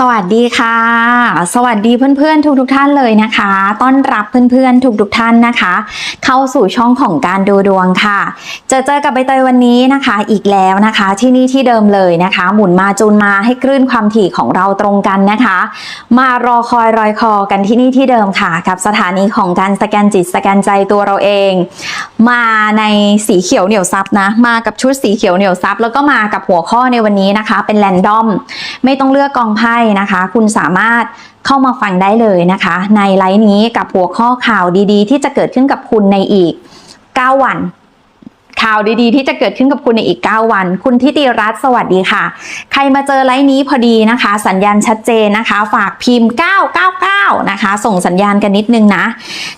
สวัสดีค่ะ สวัสดีเพื่อนๆ ทุกๆท่านเลยนะคะ ต้อนรับเพื่อนๆ ทุกๆท่านนะคะ เข้าสู่ช่องของการดูดวงค่ะเจอเจอกับใบเตยวันนี้นะคะอีกแล้วนะคะ ที่นี่ที่เดิมเลยนะคะ หมุนมาจูนมาให้คลื่นความถี่ของเราตรงกันนะคะ มารอคอยรอยคอกันที่นี่ที่เดิมค่ะ กับสถานีของการสแกนจิตสแกนใจตัวเราเอง มาในสีเขียวเหนียวซับนะมากับชุดสีเขียวเหนียวซับแล้วก็มากับหัวข้อในวันนี้นะคะ เป็นแรนดอม ไม่ต้องเลือกกองไพ่นะคะ คุณสามารถเข้ามาฟังได้เลยนะคะ ในไลฟ์นี้กับหัวข้อข่าวดีๆ ที่จะเกิดขึ้นกับคุณในอีก 9 วัน ข่าวดีๆ ที่จะเกิดขึ้นกับคุณในอีก 9 วัน คุณทิติรัตน์สวัสดีค่ะ ใครมาเจอไลฟ์นี้พอดีนะคะ สัญญาณชัดเจนนะคะ ฝากพิมพ์ 999 นะคะ ส่งสัญญาณกันนิดนึงนะ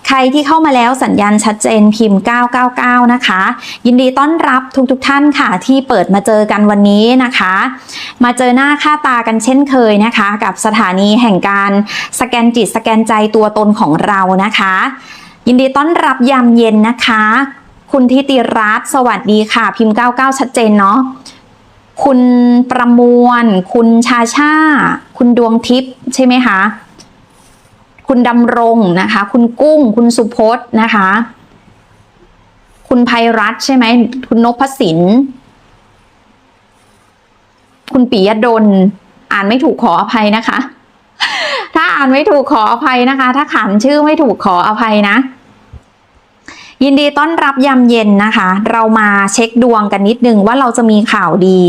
ใครที่เข้ามาแล้วสัญญาณชัดเจนพิมพ์ 999 นะคะ ยินดีต้อนรับทุกๆทท่านค่ะที่เปิดมาเจอกันวันนี้นะคะ มาเจอหน้าค่าตากันเช่นเคยนะคะ กับสถานีแห่งการสแกนจิตสแกนใจตัวตนของเรานะคะ ยินดีต้อนรับยามเย็นนะคะ คุณทิติรัตน์สวัสดีค่ะ พิมพ์ 99 ชัดเจนเนาะคุณประมวล คุณชาชาคุณดวงทิพย์ใช่ไหมคะ คุณดำรงนะคะ คุณกุ้ง คุณสุพจน์นะคะ คุณภัยรัตใช่ไหม คุณนพสิน คุณปิยดล อ่านไม่ถูกขออภัยนะคะ ถ้าอ่านไม่ถูกขออภัยนะคะ ถ้าขานชื่อไม่ถูกขออภัยนะ ยินดีต้อนรับยามเย็นนะคะ เรามาเช็คดวงกันนิดนึงว่าเราจะมีข่าวดี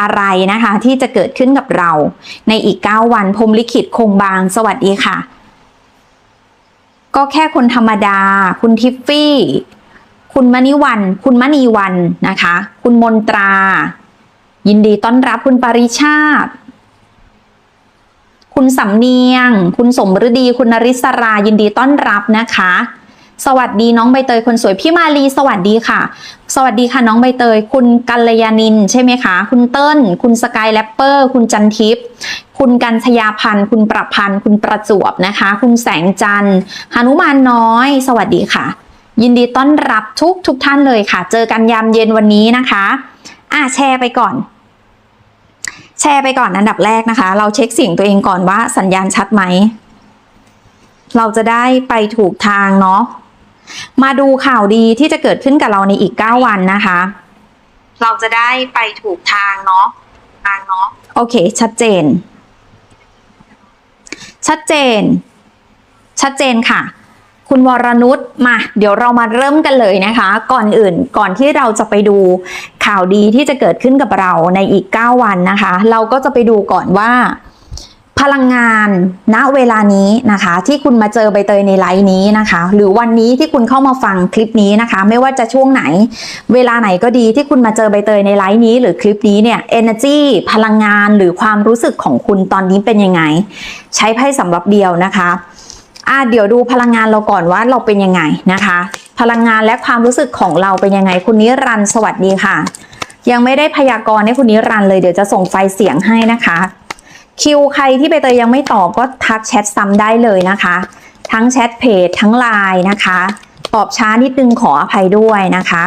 อะไรนะคะที่จะเกิดขึ้นกับเรา ในอีก 9 วันพรมลิขิตคงบาง สวัสดีค่ะ ก็แค่คนธรรมดา คุณทิฟฟี่ คุณมณิวัน คุณมณีวันนะคะ คุณมนตรา ยินดีต้อนรับคุณปริชาติ คุณสำเนียง คุณสมฤดี คุณนริศรา ยินดีต้อนรับนะคะ สวัสดีน้องใบเตยคนสวยพี่มาลีสวัสดีค่ะ สวัสดีค่ะน้องใบเตย คุณกัลยานินใช่ไหมคะ คุณเติ้ลคุณสกายแรปเปอร์ คุณจันทิพย์คุณกัญชยาพันธ์คุณประพันธ์คุณประจวบนะคะ คุณแสงจันทร์หนุมานน้อย สวัสดีค่ะ ยินดีต้อนรับทุกทุกท่านเลยค่ะ เจอกันยามเย็นวันนี้นะคะอะแชร์ไปก่อน แชร์ไปก่อนอันดับแรกนะคะ เราเช็คเสียงตัวเองก่อนว่าสัญญาณชัดไหมเราจะได้ไปถูกทางเนาะ มาดูข่าวดีที่จะเกิดขึ้นกับเราในอีก 9 วันนะคะ เราจะได้ไปถูกทางเนาะทางเนาะโอเค ชัดเจน ชัดเจน ชัดเจนค่ะ คุณวรนุชมา เดี๋ยวเรามาเริ่มกันเลยนะคะ ก่อนอื่นก่อนที่เราจะไปดูข่าวดีที่จะเกิดขึ้นกับเราในอีก 9 วันนะคะ เราก็จะไปดูก่อนว่า พลังงานณเวลานี้นะคะ ที่คุณมาเจอใบเตยในไลฟ์นี้นะคะ หรือวันนี้ที่คุณเข้ามาฟังคลิปนี้นะคะ ไม่ว่าจะช่วงไหน เวลาไหนก็ดีที่คุณมาเจอใบเตยในไลฟ์นี้ หรือคลิปนี้เนี่ย energy พลังงานหรือความรู้สึกของคุณตอนนี้เป็นยังไง ใช้ไพ่สำหรับเดียวนะคะอะเดี๋ยวดูพลังงานเราก่อนว่าเราเป็นยังไงนะคะ พลังงานและความรู้สึกของเราเป็นยังไง คุณนิรันสวัสดีค่ะ ยังไม่ได้พยากรณ์ให้คุณนิรันเลยเดี๋ยวจะส่งไฟเสียงให้นะคะ คิวใครที่ใบเตยยังไม่ตอบก็ทักแชทซ้ำได้เลยนะคะ ทั้งแชทเพจทั้งไลน์นะคะ ตอบช้านิดนึงขออภัยด้วยนะคะ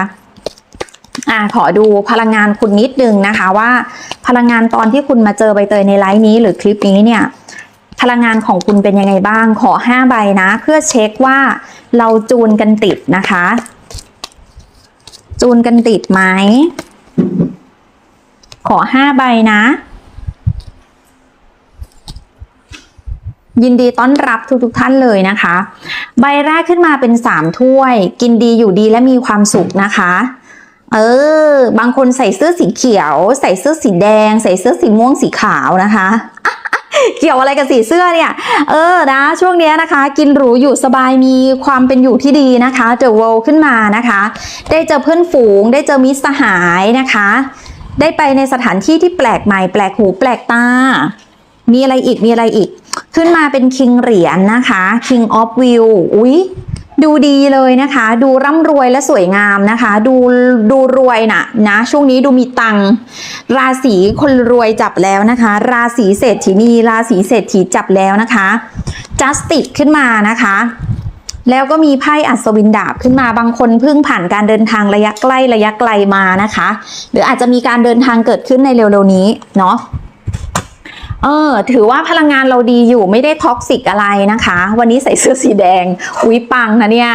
อ่าขอดูพลังงานคุณนิดนึงนะคะว่าพลังงานตอนที่คุณมาเจอใบเตยในไลฟ์นี้หรือคลิปนี้เนี่ยพลังงานของคุณเป็นยังไงบ้าง ขอ 5 ใบนะ เพื่อเช็คว่าเราจูนกันติดนะคะ จูนกันติดไหม ขอ 5 ใบนะ ยินดีต้อนรับทุกๆทท่านเลยนะคะ ใบแรกขึ้นมาเป็นสามถ้วย กินดีอยู่ดีและมีความสุขนะคะ เออ บางคนใส่เสื้อสีเขียว ใส่เสื้อสีแดง ใส่เสื้อสีม่วงสีขาวนะคะเกี่ยวอะไรกับสีเสื้อเนี่ย เออนะ ช่วงนี้นะคะ กินหรูอยู่สบายมีความเป็นอยู่ที่ดีนะคะ The World ขึ้นมานะคะ ได้เจอเพื่อนฝูง ได้เจอมิตรสหายนะคะ ได้ไปในสถานที่ที่แปลกใหม่ แปลกหูแปลกตา มีอะไรอีกมีอะไรอีก ขึ้นมาเป็นคิงเหรียญนะคะ King of View อุ๊ยดูดีเลยนะคะ ดูร่ำรวยและสวยงามนะคะ ดูดูรวยนะนะ ช่วงนี้ดูมีตังราศีคนรวยจับแล้วนะคะ ราศีเศรษฐีนีราศีเศรษฐีจับแล้วนะคะ Justice ขึ้นมานะคะแล้วก็มีไพ่อัศวินดาบขึ้นมาบางคนเพิ่งผ่านการเดินทางระยะใกล้ระยะไกลมานะคะ หรืออาจจะมีการเดินทางเกิดขึ้นในเร็วๆนี้เนาะ เออ ถือว่าพลังงานเราดีอยู่ไม่ได้ท็อกซิกอะไรนะคะ วันนี้ใส่เสื้อสีแดงอุ้ยปังนะเนี่ย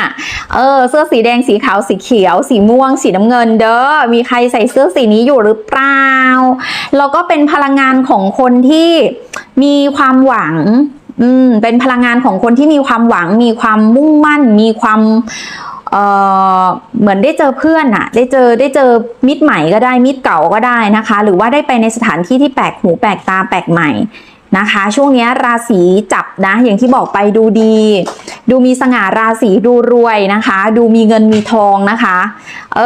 เออ เสื้อสีแดงสีขาวสีเขียว สีม่วง สีน้ำเงินเด้อ มีใครใส่เสื้อสีนี้อยู่หรือเปล่า แล้วก็เป็นพลังงานของคนที่มีความหวังอืมเป็นพลังงานของคนที่มีความหวัง มีความมุ่งมั่น มีความ เออเหมือนได้เจอเพื่อนอะได้เจอได้เจอมิตรใหม่ก็ได้มิตรเก่าก็ได้นะคะ หรือว่าได้ไปในสถานที่ที่แปลกหูแปลกตาแปลกใหม่นะคะ ช่วงนี้ราศีจับนะ อย่างที่บอกไปดูดี ดูมีสง่าราศีดูรวยนะคะ ดูมีเงินมีทองนะคะ เอ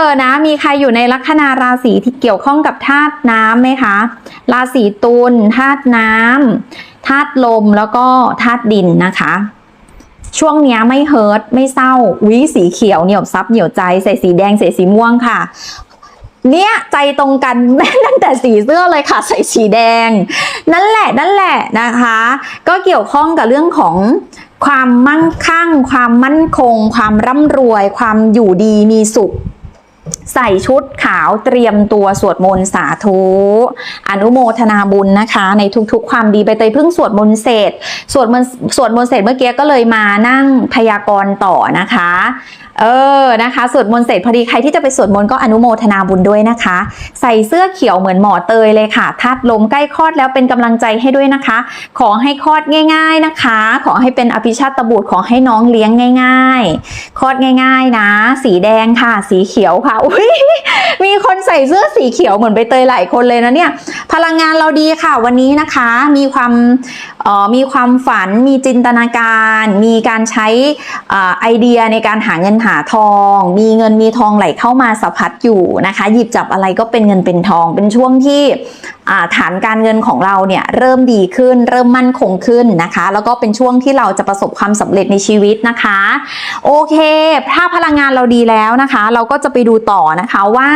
อนะ มีใครอยู่ในลัคนาราศีที่เกี่ยวข้องกับธาตุน้ำไหมคะ ราศีตุลธาตุน้ำธาตุลมแล้วก็ธาตุดินนะคะ ช่วงนี้ไม่เฮิร์ตไม่เศร้าวิสีเขียวเหนียวซับเหนียวใจใส่สีแดงใส่สีม่วงค่ะเนี่ยใจตรงกันแม่ตั้งแต่สีเสื้อเลยค่ะใส่สีแดง นั่นแหละนั่นแหละนะคะ ก็เกี่ยวข้องกับเรื่องของความมั่งคั่ง ความมั่นคง ความร่ำรวย ความอยู่ดีมีสุข ใส่ชุดขาวเตรียมตัวสวดมนต์สาธุ อนุโมทนาบุญนะคะ ในทุกๆ ความดีไปเตยเพิ่งสวดมนต์เสร็จสวดมนต์สวดมนต์เสร็จเมื่อกี้ก็เลยมานั่งพยากรณ์ต่อนะคะ เออนะคะสวดมนต์เสร็จพอดีใครที่จะไปสวดมนต์ก็อนุโมทนาบุญด้วยนะคะ ใส่เสื้อเขียวเหมือนหมอเตยเลยค่ะทัดลมใกล้คลอดแล้วเป็นกำลังใจให้ด้วยนะคะ ขอให้คลอดง่าย ๆนะคะ ขอให้เป็นอภิชาตบุตรขอให้น้องเลี้ยงง่าย ๆคลอดง่าย ๆ นะ สีแดงค่ะ สีเขียวค่ะอุ้ยมีคนใส่เสื้อสีเขียวเหมือนใบเตยหลายคนเลยนะเนี่ยพลังงานเราดีค่ะวันนี้นะคะมีความออมีความฝัน มีจินตนาการ มีการใช้ออไอเดียในการหาเงินหาทอง มีเงินมีทองไหลเข้ามาสะพัดอยู่นะคะ หยิบจับอะไรก็เป็นเงินเป็นทอง เป็นช่วงที่ฐานการเงินของเราเนี่ยเริ่มดีขึ้น เริ่มมั่นคงขึ้นนะคะ แล้วก็เป็นช่วงที่เราจะประสบความสำเร็จในชีวิตนะคะ โอเคถ้าพลังงานเราดีแล้วนะคะ เราก็จะไปดูต่อนะคะว่า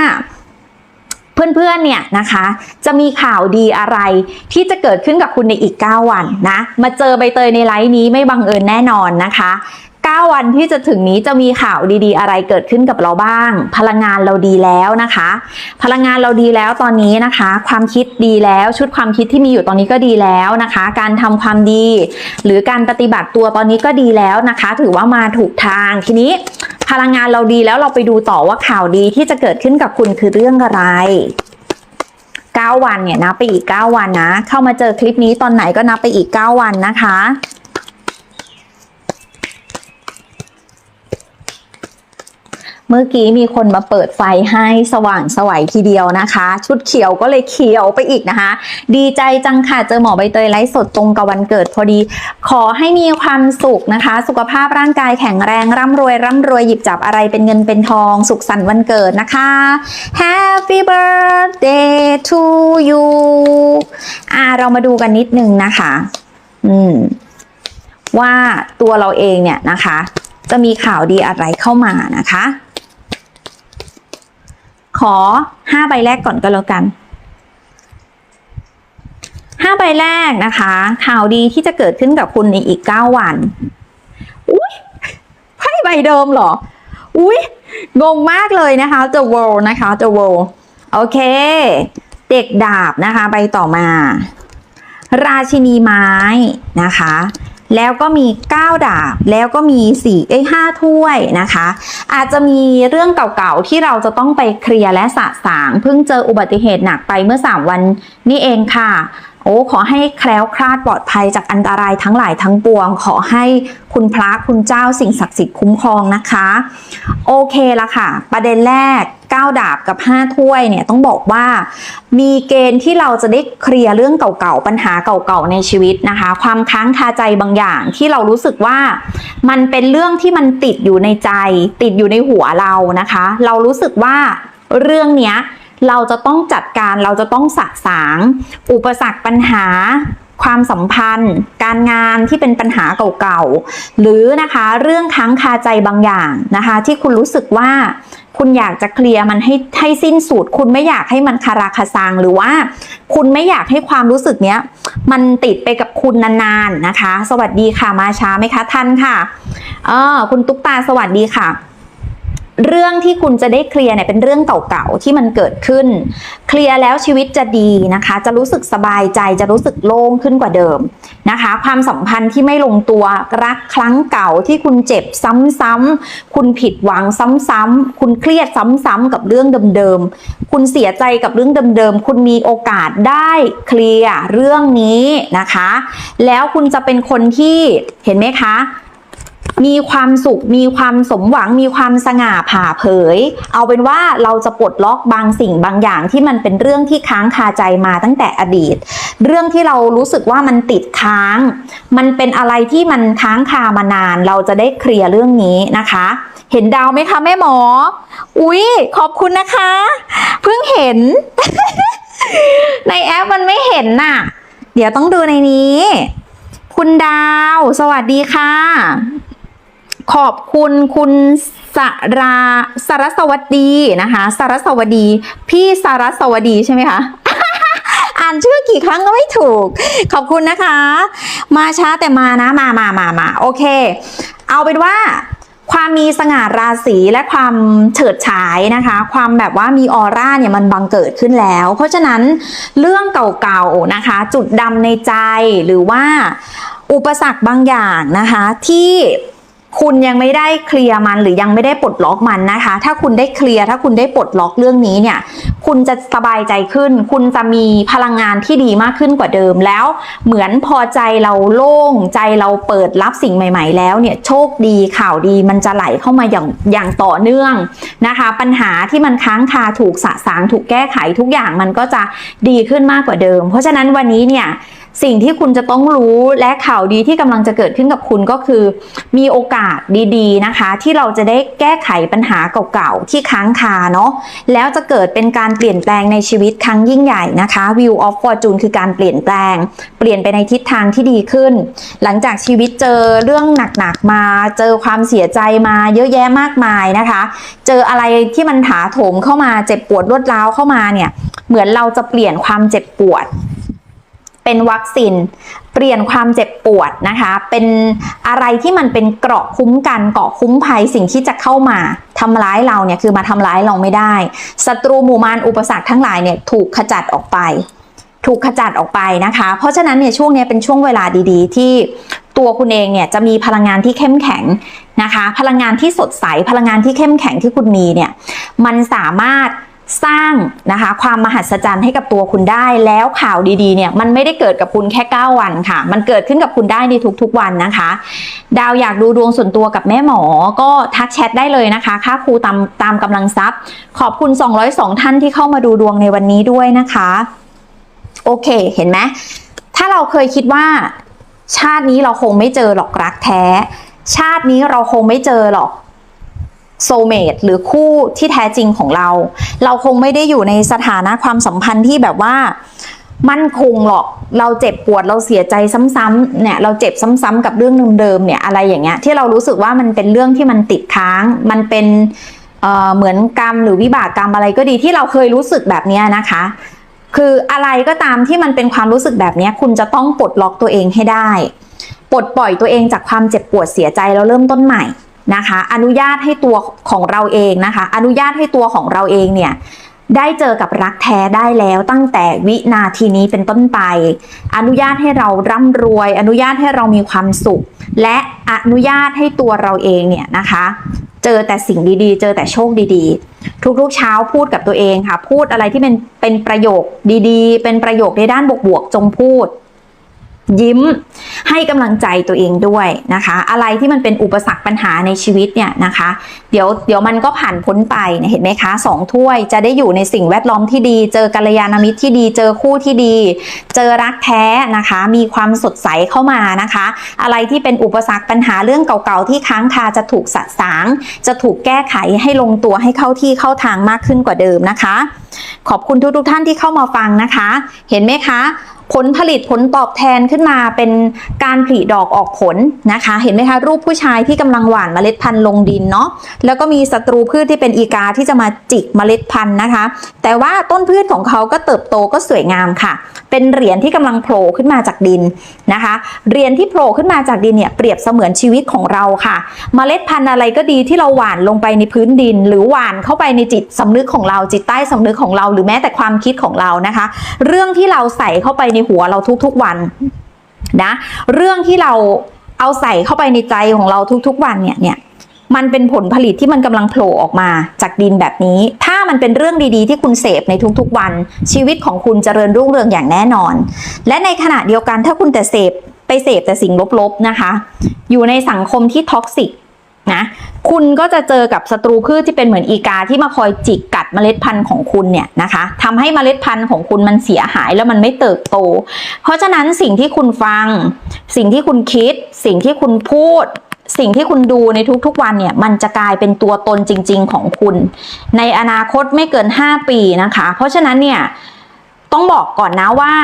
เพื่อนๆ เนี่ยนะคะ จะมีข่าวดีอะไรที่จะเกิดขึ้นกับคุณในอีก 9 วันนะ มาเจอใบเตยในไลฟ์นี้ไม่บังเอิญแน่นอนนะคะ 9 วันที่จะถึงนี้จะมีข่าวดีๆ อะไรเกิดขึ้นกับเราบ้าง พลังงานเราดีแล้วนะคะ พลังงานเราดีแล้วตอนนี้นะคะ ความคิดดีแล้วชุดความคิดที่มีอยู่ตอนนี้ก็ดีแล้วนะคะ การทำความดี หรือการปฏิบัติตัวตอนนี้ก็ดีแล้วนะคะ ถือว่ามาถูกทางทีนี้พลังงานเราดีแล้วเราไปดูต่อว่าข่าวดีที่จะเกิดขึ้นกับคุณคือเรื่องอะไร 9 วันเนี่ยนับไปอีก 9 วันนะ เข้ามาเจอคลิปนี้ตอนไหนก็นับไปอีก 9 วันนะคะ เมื่อกี้มีคนมาเปิดไฟให้สว่างสวัยทีเดียวนะคะ ชุดเขียวก็เลยเขียวไปอีกนะคะ ดีใจจังค่ะเจอหมอใบเตยไลฟ์สดตรงกับวันเกิดพอดี ขอให้มีความสุขนะคะ สุขภาพร่างกายแข็งแรงร่ำรวยร่ำรวยหยิบจับอะไรเป็นเงินเป็นทอง สุขสันต์วันเกิดนะคะ Happy birthday to you อ่าเรามาดูกันนิดนึงนะคะ อืม ว่าตัวเราเองเนี่ยนะคะ จะมีข่าวดีอะไรเข้ามานะคะ ขอห้าใบแรกก่อนก็แล้วกันห้าใบแรกนะคะ ข่าวดีที่จะเกิดขึ้นกับคุณในอีก 9 วัน อุ้ยไพ่ใบเดิมเหรอ อุ้ยงงมากเลยนะคะ The World นะคะ The World โอเค เด็กดาบนะคะ ใบต่อมา ราชินีไม้นะคะ แล้วก็มี 9 ดาบ แล้วก็มี4เอ้ย5ถ้วยนะคะ อาจจะมีเรื่องเก่าๆ ที่เราจะต้องไปเคลียร์และสะสาง เพิ่งเจออุบัติเหตุหนักไปเมื่อ 3 วันนี่เองค่ะ อ้ขอให้แคล้วคลาดปลอดภัยจากอันตรายทั้งหลายทั้งปวง ขอให้คุณพระคุณเจ้าสิ่งศักดิ์สิทธิ์คุ้มครองนะคะ โอเคละค่ะ ประเด็นแรก 9 ดาบกับ 5 ถ้วยเนี่ยต้องบอกว่า มีเกณฑ์ที่เราจะได้เคลียร์เรื่องเก่าๆปัญหาเก่าๆในชีวิตนะคะ ความค้างคาใจบางอย่างที่เรารู้สึกว่า มันเป็นเรื่องที่มันติดอยู่ในใจ ติดอยู่ในหัวเรานะคะ เรารู้สึกว่าเรื่องเนี้ย เราจะต้องจัดการเราจะต้องสะสาง อุปสรรคปัญหา ความสัมพันธ์ การงานที่เป็นปัญหาเก่าๆ หรือนะคะเรื่องค้างคาใจบางอย่างนะคะ ที่คุณรู้สึกว่าคุณอยากจะเคลียร์มันให้ให้สิ้นสุด คุณไม่อยากให้มันคาราคาซังหรือว่า คุณไม่อยากให้ความรู้สึกเนี้ย มันติดไปกับคุณนานๆนะคะ สวัสดีค่ะมาช้าไหมคะท่านค่ะ เออคุณตุ๊กตาสวัสดีค่ะ เรื่องที่คุณจะได้เคลียร์เนี่ยเป็นเรื่องเก่าๆที่มันเกิดขึ้น เคลียร์แล้วชีวิตจะดีนะคะ จะรู้สึกสบายใจจะรู้สึกโล่งขึ้นกว่าเดิมนะคะ ความสัมพันธ์ที่ไม่ลงตัวรักครั้งเก่าที่คุณเจ็บซ้ำๆคุณผิดหวังซ้ำๆคุณเครียดซ้ำๆกับเรื่องเดิมๆ คุณเสียใจกับเรื่องเดิมๆ คุณมีโอกาสได้เคลียร์เรื่องนี้นะคะ แล้วคุณจะเป็นคนที่เห็นไหมคะ มีความสุข มีความสมหวัง มีความสง่าผ่าเผย เอาเป็นว่าเราจะปลดล็อกบางสิ่งบางอย่างที่มันเป็นเรื่องที่ค้างคาใจมาตั้งแต่อดีต เรื่องที่เรารู้สึกว่ามันติดค้าง มันเป็นอะไรที่มันค้างคามานาน เราจะได้เคลียร์เรื่องนี้นะคะ เห็นดาวไหมคะแม่หมอ อุ๊ย ขอบคุณนะคะ เพิ่งเห็น ในแอปมันไม่เห็นน่ะ เดี๋ยวต้องดูในนี้ คุณดาว สวัสดีค่ะ ขอบคุณคุณสราสารสวัสดีนะคะสารสวัสดี พี่สารสวัสดีใช่ไหมคะอ่านชื่อกี่ครั้งก็ไม่ถูก ขอบคุณนะคะ มาช้าแต่มานะมามามามาโอเค เอาเป็นว่าความมีสง่าราศีและความเฉิดฉายนะคะ ความแบบว่ามีออร่าเนี่ยมันบังเกิดขึ้นแล้ว เพราะฉะนั้นเรื่องเก่าๆนะคะ จุดดำในใจหรือว่าอุปสรรคบางอย่างนะคะที่ คุณยังไม่ได้เคลียร์มันหรือยังไม่ได้ปลดล็อกมันนะคะ ถ้าคุณได้เคลียร์ถ้าคุณได้ปลดล็อกเรื่องนี้เนี่ย คุณจะสบายใจขึ้น คุณจะมีพลังงานที่ดีมากขึ้นกว่าเดิมแล้ว เหมือนพอใจเราโล่งใจเราเปิดรับสิ่งใหม่ ๆ แล้วเนี่ยโชคดีข่าวดีมันจะไหลเข้ามาอย่างอย่างต่อเนื่องนะคะ ปัญหาที่มันค้างคาถูกสะสางถูกแก้ไขทุกอย่างมันก็จะดีขึ้นมากกว่าเดิม เพราะฉะนั้นวันนี้เนี่ย สิ่งที่คุณจะต้องรู้และข่าวดีที่กำลังจะเกิดขึ้นกับคุณก็คือ มีโอกาสดี ๆนะคะ ที่เราจะได้แก้ไขปัญหาเก่าๆที่ค้างคาเนาะแล้วจะเกิดเป็นการเปลี่ยนแปลงในชีวิตครั้งยิ่งใหญ่นะคะ View of Fortune คือการเปลี่ยนแปลง เปลี่ยนไปในทิศทางที่ดีขึ้น หลังจากชีวิตเจอเรื่องหนักๆมา เจอความเสียใจมาเยอะแยะมากมายนะคะ เจออะไรที่มันถาโถมเข้ามาเจ็บปวดรวดร้าวเข้ามาเนี่ยเหมือนเราจะเปลี่ยนความเจ็บปวด เป็นวัคซีนเปลี่ยนความเจ็บปวดนะคะ เป็นอะไรที่มันเป็นเกราะคุ้มกันเกราะคุ้มภัยสิ่งที่จะเข้ามาทำร้ายเราเนี่ยคือมาทำร้ายเราไม่ได้ศัตรูหมู่มารอุปสรรคทั้งหลายเนี่ยถูกขจัดออกไป ถูกขจัดออกไปนะคะ เพราะฉะนั้นเนี่ยช่วงนี้เป็นช่วงเวลาดีๆ ที่ตัวคุณเองเนี่ยจะมีพลังงานที่เข้มแข็งนะคะ พลังงานที่สดใสพลังงานที่เข้มแข็งที่คุณมีเนี่ยมันสามารถ สร้างนะคะความมหัศจรรย์ให้กับตัวคุณได้ แล้วข่าวดีๆเนี่ยมันไม่ได้เกิดกับคุณแค่ 9 วันค่ะ มันเกิดขึ้นกับคุณได้ในทุกๆวันนะคะ ดาวอยากดูดวงส่วนตัวกับแม่หมอก็ทักแชทได้เลยนะคะค่าครูตามตามกำลังทรัพย์ ขอบคุณ 202 ท่านที่เข้ามาดูดวงในวันนี้ด้วยนะคะ โอเคเห็นไหมถ้าเราเคยคิดว่า ชาตินี้เราคงไม่เจอหรอกรักแท้ ชาตินี้เราคงไม่เจอหรอก โซเมตหรือคู่ที่แท้จริงของเรา เราคงไม่ได้อยู่ในสถานะความสัมพันธ์ที่แบบว่ามั่นคงหรอก เราเจ็บปวดเราเสียใจซ้ำๆเนี่ย เราเจ็บซ้ำๆกับเรื่องเดิมๆเนี่ยอะไรอย่างเงี้ยที่เรารู้สึกว่ามันเป็นเรื่องที่มันติดค้าง มันเป็นเเหมือนกรรมหรือวิบากกรรมอะไรก็ดีที่เราเคยรู้สึกแบบเนี้ยนะคะ คืออะไรก็ตามที่มันเป็นความรู้สึกแบบเนี้ยคุณจะต้องปลดล็อกตัวเองให้ได้ ปลดปล่อยตัวเองจากความเจ็บปวดเสียใจแล้วเริ่มต้นใหม่ นะคะ อนุญาตให้ตัวของเราเองนะคะ อนุญาตให้ตัวของเราเองเนี่ยได้เจอกับรักแท้ได้แล้วตั้งแต่วินาทีนี้เป็นต้นไป อนุญาตให้เราร่ำรวย อนุญาตให้เรามีความสุข และอนุญาตให้ตัวเราเองเนี่ยนะคะ เจอแต่สิ่งดีๆ เจอแต่โชคดีๆ ทุกๆเช้าพูดกับตัวเองค่ะ พูดอะไรที่เป็นเป็นประโยคดีๆ เป็นประโยคในด้านบวกๆจงพูด ยิ้มให้กำลังใจตัวเองด้วยนะคะ อะไรที่มันเป็นอุปสรรคปัญหาในชีวิตเนี่ยนะคะ เดี๋ยวเดี๋ยวมันก็ผ่านพ้นไปเห็นไหมคะสองถ้วยจะได้อยู่ในสิ่งแวดล้อมที่ดี เจอกัลยาณมิตรที่ดี เจอคู่ที่ดี เจอรักแท้นะคะ มีความสดใสเข้ามานะคะ อะไรที่เป็นอุปสรรคปัญหาเรื่องเก่าๆที่ค้างคาจะถูกสะสาง จะถูกแก้ไขให้ลงตัวให้เข้าที่เข้าทางมากขึ้นกว่าเดิมนะคะ ขอบคุณทุกๆท่านที่เข้ามาฟังนะคะ เห็นไหมคะ ผลผลิตผลตอบแทนขึ้นมาเป็นการผลิดอกออกผลนะคะ เห็นไหมคะ รูปผู้ชายที่กำลังหว่านเมล็ดพันธุ์ลงดินเนาะแล้วก็มีศัตรูพืชที่เป็นอีกาที่จะมาจิกเมล็ดพันธุ์นะคะ แต่ว่าต้นพืชของเขาก็เติบโตก็สวยงามค่ะ เป็นเหรียญที่กำลังโผล่ขึ้นมาจากดินนะคะเหรียญที่โผล่ขึ้นมาจากดินเนี่ยเปรียบเสมือนชีวิตของเราค่ะ เมล็ดพันธุ์อะไรก็ดีที่เราหว่านลงไปในพื้นดิน หรือหว่านเข้าไปในจิตสำนึกของเราจิตใต้สำนึกของเรา หรือแม้แต่ความคิดของเรานะคะ เรื่องที่เราใส่เข้าไปในในหัวเราทุกๆวันนะ เรื่องที่เราเอาใส่เข้าไปในใจของเราทุกๆวันเนี่ยเนี่ยมันเป็นผลผลิตที่มันกำลังโผล่ออกมาจากดินแบบนี้ ถ้ามันเป็นเรื่องดีๆ ที่คุณเสพในทุกๆวัน ชีวิตของคุณจเจริญรุ่งเรืองอย่างแน่นอน และในขณะเดียวกันถ้าคุณแต่เสพไปเสพแต่สิ่งลบๆนะคะ อยู่ในสังคมที่ท็อกซิก นะคุณก็จะเจอกับศัตรูพืชที่เป็นเหมือนอีกาที่มาคอยจิกกัดเมล็ดพันธุ์ของคุณเนี่ยนะคะทำให้เมล็ดพันธุ์ของคุณมันเสียหายแล้วมันไม่เติบโต เพราะฉะนั้นสิ่งที่คุณฟัง สิ่งที่คุณคิด สิ่งที่คุณพูด สิ่งที่คุณดูในทุกๆวันเนี่ยมันจะกลายเป็นตัวตนจริง ๆของคุณ ในอนาคตไม่เกิน 5 ปีนะคะ เพราะฉะนั้นเนี่ยต้องบอกก่อนนะว่า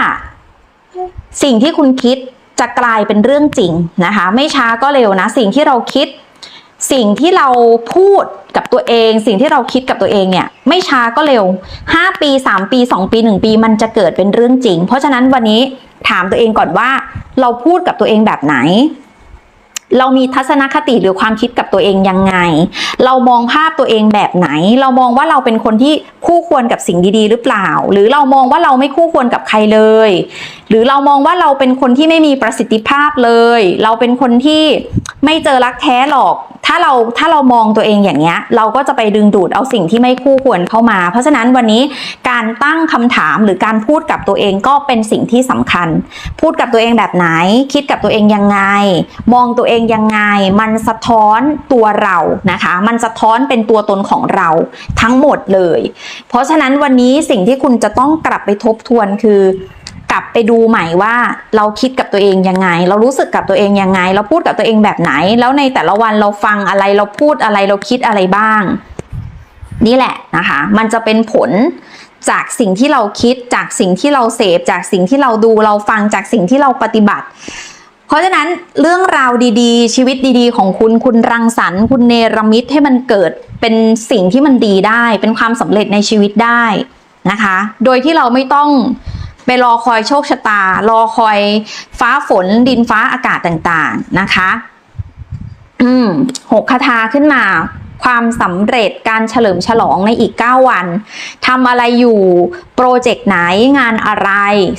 สิ่งที่คุณคิดจะกลายเป็นเรื่องจริงนะคะ ไม่ช้าก็เร็วนะ สิ่งที่เราคิด สิ่งที่เราพูดกับตัวเอง สิ่งที่เราคิดกับตัวเองเนี่ย ไม่ช้าก็เร็ว 5 ปี 3 ปี 2 ปี 1 ปีมันจะเกิดเป็นเรื่องจริง เพราะฉะนั้นวันนี้ถามตัวเองก่อนว่า เราพูดกับตัวเองแบบไหน เรามีทัศนคติหรือความคิดกับตัวเองยังไง เรามองภาพตัวเองแบบไหน เรามองว่าเราเป็นคนที่คู่ควรกับสิ่งดีๆ หรือเปล่า หรือเรามองว่าเราไม่คู่ควรกับใครเลย หรือเรามองว่าเราเป็นคนที่ไม่มีประสิทธิภาพเลย เราเป็นคนที่ไม่เจอรักแท้หรอกาเราถ้าเรามองตัวเองอย่างเงี้ย เราก็จะไปดึงดูดเอาสิ่งที่ไม่คู่ควรเข้ามา เพราะฉะนั้นวันนี้การตั้งคำถามหรือการพูดกับตัวเองก็เป็นสิ่งที่สำคัญ พูดกับตัวเองแบบไหน คิดกับตัวเองยังไง มองตัวเองยังไง มันสะท้อนตัวเรานะคะ มันสะท้อนเป็นตัวตนของเราทั้งหมดเลย เพราะฉะนั้นวันนี้สิ่งที่คุณจะต้องกลับไปทบทวนคือ ลับไปดูใหม่ว่าเราคิดกับตัวเองยังไง เรารู้สึกกับตัวเองยังไง เราพูดกับตัวเองแบบไหน แล้วในแต่ละวันเราฟังอะไรเราพูดอะไรเราคิดอะไรบ้าง นี่แหละนะคะ มันจะเป็นผลจากสิ่งที่เราคิดจากสิ่งที่เราเสพ จากสิ่งที่เราดูเราฟังจากสิ่งที่เราปฏิบัติ เพราะฉะนั้นเรื่องราวดีๆ ชีวิตดีๆ ของคุณคุณรังสรรค์คุณเนรมิตให้มันเกิดเป็นสิ่งที่มันดีได้ เป็นความสำเร็จในชีวิตได้นะคะ โดยที่เราไม่ต้อง ไปรอคอยโชคชะตา รอคอยฟ้าฝนดินฟ้าอากาศต่างๆนะคะ อืมหกคาถาขึ้นมา ความสำเร็จการเฉลิมฉลองในอีก 9 วันทำอะไรอยู่ โปรเจกต์ไหนงานอะไร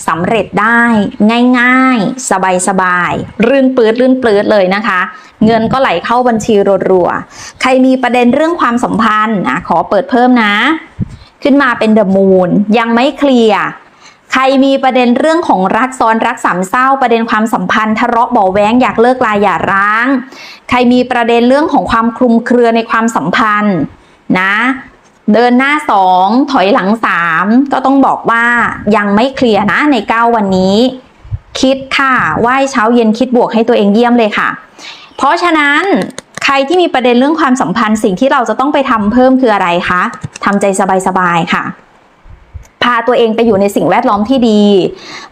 สำเร็จได้ ง่ายๆ สบายๆ รื่นปื๊ดรื่นปื้ดเลยนะคะเงินก็ไหลเข้าบัญชีรัวๆ ใครมีประเด็นเรื่องความสัมพันธ์อะขอเปิดเพิ่มนะ ขึ้นมาเป็นเดอะมูนยังไม่เคลียร์ ใครมีประเด็นเรื่องของรักซ้อนรักสามเศร้า ประเด็นความสัมพันธ์ทะเลาะเบาะแว้งอยากเลิกลาอย่าร้าง ใครมีประเด็นเรื่องของความคลุมเครือในความสัมพันธ์นะเดินหน้าสองถอยหลังสามก็ต้องบอกว่ายังไม่เคลียร์นะใน 9 วันนี้ คิดค่ะไหว้เช้าเย็นคิดบวกให้ตัวเองเยี่ยมเลยค่ะ เพราะฉะนั้นใครที่มีประเด็นเรื่องความสัมพันธ์สิ่งที่เราจะต้องไปทำเพิ่มคืออะไรคะทำใจสบายๆค่ะ พาตัวเองไปอยู่ในสิ่งแวดล้อมที่ดี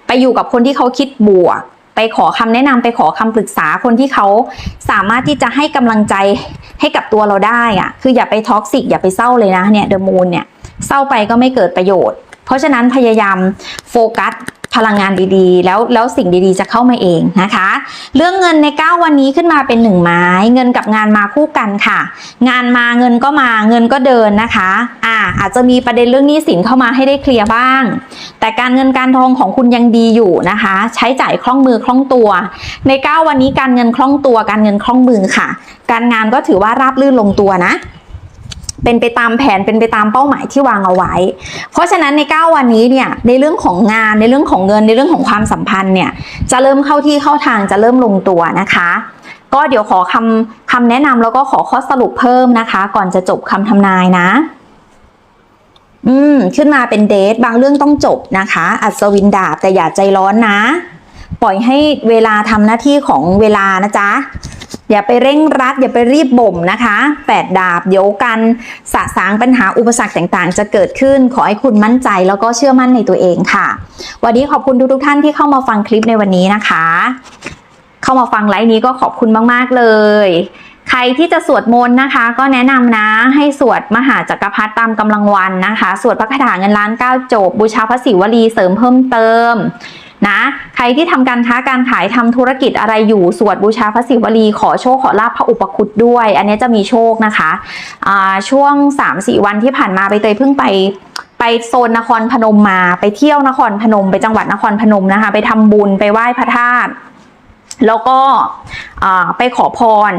ไปอยู่กับคนที่เขาคิดบวก ไปขอคำแนะนำไปขอคำปรึกษาคนที่เขาสามารถที่จะให้กำลังใจให้กับตัวเราได้อะคืออย่าไปท็อกซิกอย่าไปเศร้าเลยนะเนี่ยเดอะมูนเนี่ยเศร้าไปก็ไม่เกิดประโยชน์ เพราะฉะนั้นพยายามโฟกัส พลังงานดีๆ แล้วแล้วสิ่งดีๆจะเข้ามาเองนะคะ เรื่องเงินใน 9 วันนี้ขึ้นมาเป็นหนึ่งไม้ เงินกับงานมาคู่กันค่ะ งานมาเงินก็มาเงินก็เดินนะคะอ่าอาจจะมีประเด็นเรื่องหนี้สินเข้ามาให้ได้เคลียร์บ้าง แต่การเงินการทองของคุณยังดีอยู่นะคะ ใช้จ่ายคล่องมือคล่องตัว ใน 9 วันนี้การเงินคล่องตัวการเงินคล่องมือค่ะ การงานก็ถือว่าราบรื่นลงตัวนะ เป็นไปตามแผนเป็นไปตามเป้าหมายที่วางเอาไว้ เพราะฉะนั้นใน 9 วันนี้เนี่ยในเรื่องของงานในเรื่องของเงินในเรื่องของความสัมพันธ์เนี่ยจะเริ่มเข้าที่เข้าทางจะเริ่มลงตัวนะคะ ก็เดี๋ยวขอคำคำแนะนำแล้วก็ขอข้อสรุปเพิ่มนะคะ ก่อนจะจบคำทำนายนะอืมขึ้นมาเป็นเดทบางเรื่องต้องจบนะคะ อัศวินดาบแต่อย่าใจร้อนนะ ปล่อยให้เวลาทำหน้าที่ของเวลานะจ๊ะ อย่าไปเร่งรัด อย่าไปรีบบ่มนะคะแปดดาบเดี๋ยวกันสะสางปัญหาอุปสรรคต่างๆ จะเกิดขึ้น ขอให้คุณมั่นใจแล้วก็เชื่อมั่นในตัวเองค่ะ วันนี้ขอบคุณทุกๆท่านที่เข้ามาฟังคลิปในวันนี้นะคะ เข้ามาฟังไลฟ์นี้ก็ขอบคุณมากๆเลย ใครที่จะสวดมนต์นะคะ ก็แนะนำนะให้สวดมหาจักรพรรดิตามกำลังวันนะคะ สวดพระคาถาเงินล้านเก้าจบบูชาพระศิวลีเสริมเพิ่มเติม นะ ใครที่ทำการค้าการขายทำธุรกิจอะไรอยู่สวดบูชาพระศิวลี ขอโชคขอลาภพระอุปคุตด้วย อันนี้จะมีโชคนะคะอ่าช่วง 3-4 วันที่ผ่านมาไปเตยเพิ่งไปไปโซนนครพนมมาไปเที่ยวนครพนม ไปจังหวัดนครพนมนะคะ ไปทำบุญไปไหว้พระธาตุแล้วก็ไปขอพร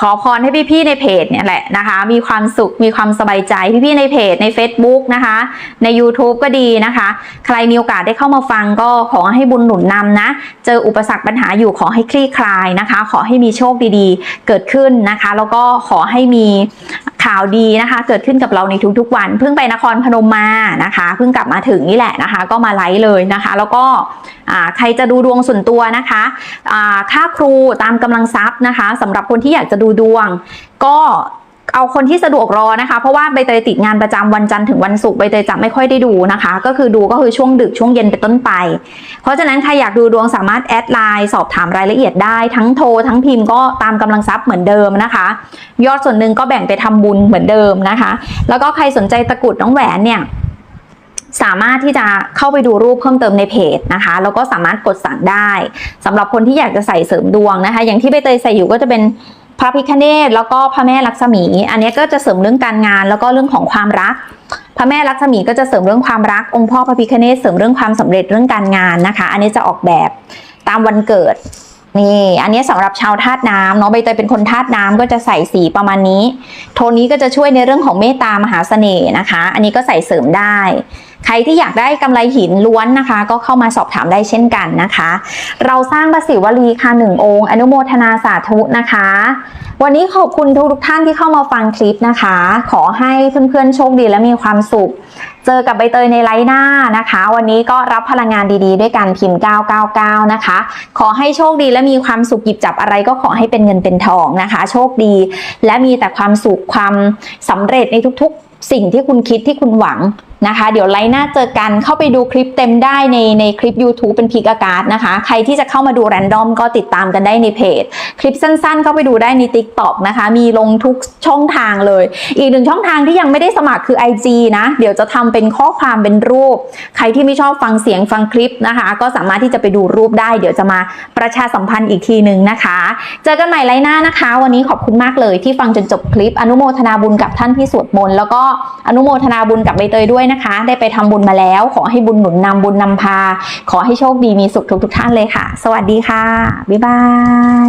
ขอพรให้พี่ๆในเพจเนี่ยแหละนะคะ มีความสุขมีความสบายใจพี่ๆในเพจใน Facebook นะคะ ใน YouTube ก็ดีนะคะ ใครมีโอกาสได้เข้ามาฟังก็ขอให้บุญหนุนนำนะ เจออุปสรรคปัญหาอยู่ขอให้คลี่คลายนะคะ ขอให้มีโชคดีๆ เกิดขึ้นนะคะ แล้วก็ขอให้มี ข่าวดีนะคะ เกิดขึ้นกับเราในทุกๆวัน เพิ่งไปนครพนมมานะคะ เพิ่งกลับมาถึงนี่แหละนะคะ ก็มาไลฟ์เลยนะคะ แล้วก็ใครจะดูดวงส่วนตัวนะคะค่าครูตามกำลังทรัพย์นะคะสำหรับคนที่อยากจะดูดวง ก็ เอาคนที่สะดวกรอนะคะ เพราะว่าใบเตยติดงานประจำวันจันทร์ถึงวันศุกร์ใบเตยจะไม่ค่อยได้ดูนะคะ ก็คือดูก็คือช่วงดึกช่วงเย็นเป็นต้นไป เพราะฉะนั้นใครอยากดูดวงสามารถแอดไลน์สอบถามรายละเอียดได้ทั้งโทรทั้งพิมพ์ก็ตามกำลังทรัพย์เหมือนเดิมนะคะ ยอดส่วนหนึ่งก็แบ่งไปทำบุญเหมือนเดิมนะคะ แล้วก็ใครสนใจตะกรุดน้องแหวนเนี่ยสามารถที่จะเข้าไปดูรูปเพิ่มเติมในเพจนะคะ แล้วก็สามารถกดสั่งได้สำหรับคนที่อยากจะใส่เสริมดวงนะคะ อย่างที่ใบเตยใส่อยู่ก็จะเป็น พระพิคเนตแล้วก็พระแม่ลักษมี อันนี้ก็จะเสริมเรื่องการงานแล้วก็เรื่องของความรัก พระแม่ลักษมีก็จะเสริมเรื่องความรัก องค์พ่อพระพิคเนตเสริมเรื่องความสำเร็จเรื่องการงานนะคะ อันนี้จะออกแบบตามวันเกิด นี่อันนี้สำหรับชาวธาตุน้ำเนาะใบเตยเป็นคนธาตุน้ำก็จะใส่สีประมาณนี้ โทนนี้ก็จะช่วยในเรื่องของเมตตามหาเสน่ห์นะคะ อันนี้ก็ใส่เสริมได้ ใครที่อยากได้กำไรหินล้วนนะคะ ก็เข้ามาสอบถามได้เช่นกันนะคะ เราสร้างพระศิวลีค่ะหนึ่งองค์ อนุโมทนาสาธุนะคะ วันนี้ขอบคุณทุกท่านที่เข้ามาฟังคลิปนะคะ ขอให้เพื่อนๆโชคดีและมีความสุข เจอกับใบเตยในไลฟ์หน้านะคะ วันนี้ก็รับพลังงานดีๆ ด้วยการพิมพ์ 999 นะคะ ขอให้โชคดีและมีความสุขหยิบจับอะไรก็ขอให้เป็นเงินเป็นทองนะคะ โชคดี และมีแต่ความสุขความสำเร็จในทุกๆ สิ่งที่คุณคิดที่คุณหวังนะคะ เดี๋ยวไลฟ์หน้าเจอกันเข้าไปดูคลิปเต็มได้ในในคลิป YouTube เป็นพิกอากาศนะคะ ใครที่จะเข้ามาดูแรนดอมก็ติดตามกันได้ในเพจ คลิปสั้นๆ เข้าไปดูได้ใน TikTok นะคะ มีลงทุกช่องทางเลย อีกหนึ่งช่องทางที่ยังไม่ได้สมัครคือ IG นะ เดี๋ยวจะทำเป็นข้อความเป็นรูป ใครที่ไม่ชอบฟังเสียงฟังคลิปนะคะ ก็สามารถที่จะไปดูรูปได้ เดี๋ยวจะมาประชาสัมพันธ์อีกทีหนึ่งนะคะ เจอกันใหม่ไลฟ์หน้านะคะ วันนี้ขอบคุณมากเลยที่ฟังจนจบคลิป อนุโมทนาบุญกับท่านที่สวดมนต์แล้วก็อนุโมทนาบุญกับใบเตยด้วยนะคะ ได้ไปทำบุญมาแล้ว ขอให้บุญหนุนนำบุญนำพา ขอให้โชคดีมีสุขทุกทุกท่านเลยค่ะ สวัสดีค่ะ บ๊ายบา